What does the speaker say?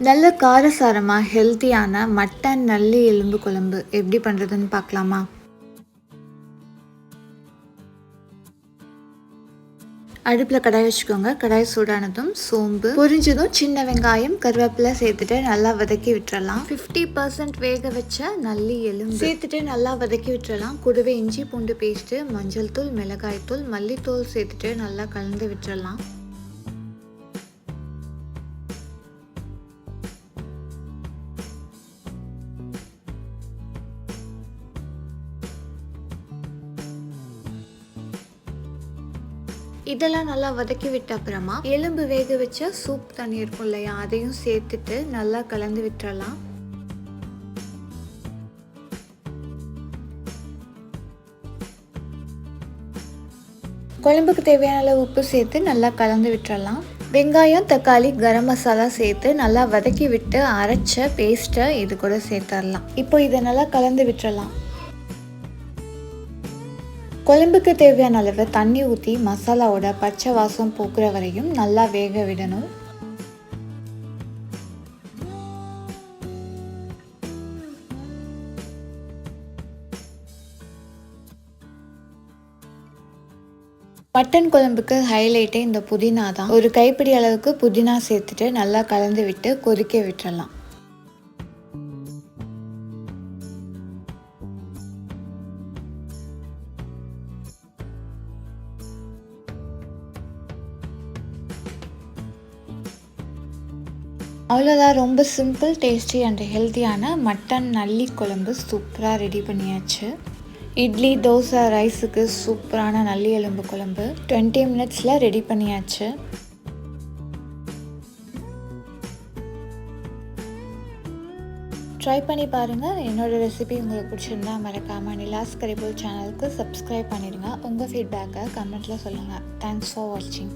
நல்ல காரசாரமாக ஹெல்த்தியான மட்டன் நல்லி எலும்பு குழம்பு எப்படி பண்ணுறதுன்னு பார்க்கலாமா? அடுப்பில் கடாய் வச்சுக்கோங்க. கடாய் சூடானதும் சோம்பு பொரிஞ்சதும் சின்ன வெங்காயம் கருவேப்பிலை சேர்த்துட்டு நல்லா வதக்கி விட்டுறலாம். ஃபிஃப்டி பர்சன்ட் வேக வச்ச நல்லி எலும்பு சேர்த்துட்டு நல்லா வதக்கி விட்டுறலாம். கூடவே இஞ்சி பூண்டு பேஸ்ட்டு மஞ்சள் தூள் மிளகாய் தூள் மல்லித்தூள் சேர்த்துட்டு நல்லா கலந்து விட்டுறலாம். இதெல்லாம் நல்லா வதக்கி விட்ட அப்புறமா எலும்பு வேக வச்ச சூப் தண்ணி இருக்கும் இல்லையா அதையும் சேர்த்துட்டு நல்லா கலந்து விட்டுறலாம். குழம்புக்கு தேவையான அளவு உப்பு சேர்த்து நல்லா கலந்து விட்டுறலாம். வெங்காயம் தக்காளி கரம் மசாலா சேர்த்து நல்லா வதக்கி விட்டு அரைச்ச பேஸ்ட்டை இது கூட சேர்த்துடலாம் இப்போ இதை நல்லா கலந்து விட்டுறலாம். குழம்புக்கு தேவையான அளவு தண்ணி ஊற்றி மசாலாவோட பச்சை வாசம் போக்குற வரையும் நல்லா வேக விடணும். மட்டன் குழம்புக்கு ஹைலைட்டே இந்த புதினா தான். ஒரு கைப்பிடி அளவுக்கு புதினா சேர்த்துட்டு நல்லா கலந்து விட்டு கொதிக்க விட்டுறலாம். அவ்வளோதான் ரொம்ப சிம்பிள் டேஸ்டி அண்ட் ஹெல்த்தியான மட்டன் நல்லி குழம்பு சூப்பராக ரெடி பண்ணியாச்சு. இட்லி தோசை ரைஸுக்கு சூப்பரான நல்லி எலும்பு குழம்பு டுவெண்ட்டி மினிட்ஸில் ரெடி பண்ணியாச்சு. ட்ரை பண்ணி பாருங்கள் என்னோடய ரெசிபி உங்களுக்கு பிடிச்சிருந்தா மறக்காமல் நிலாஸ் கரிபுல் சேனலுக்கு சப்ஸ்கிரைப் பண்ணிடுங்க. உங்கள் ஃபீட்பேக்கை கமெண்ட்டில் சொல்லுங்கள் தேங்க்ஸ் ஃபார் வாட்சிங்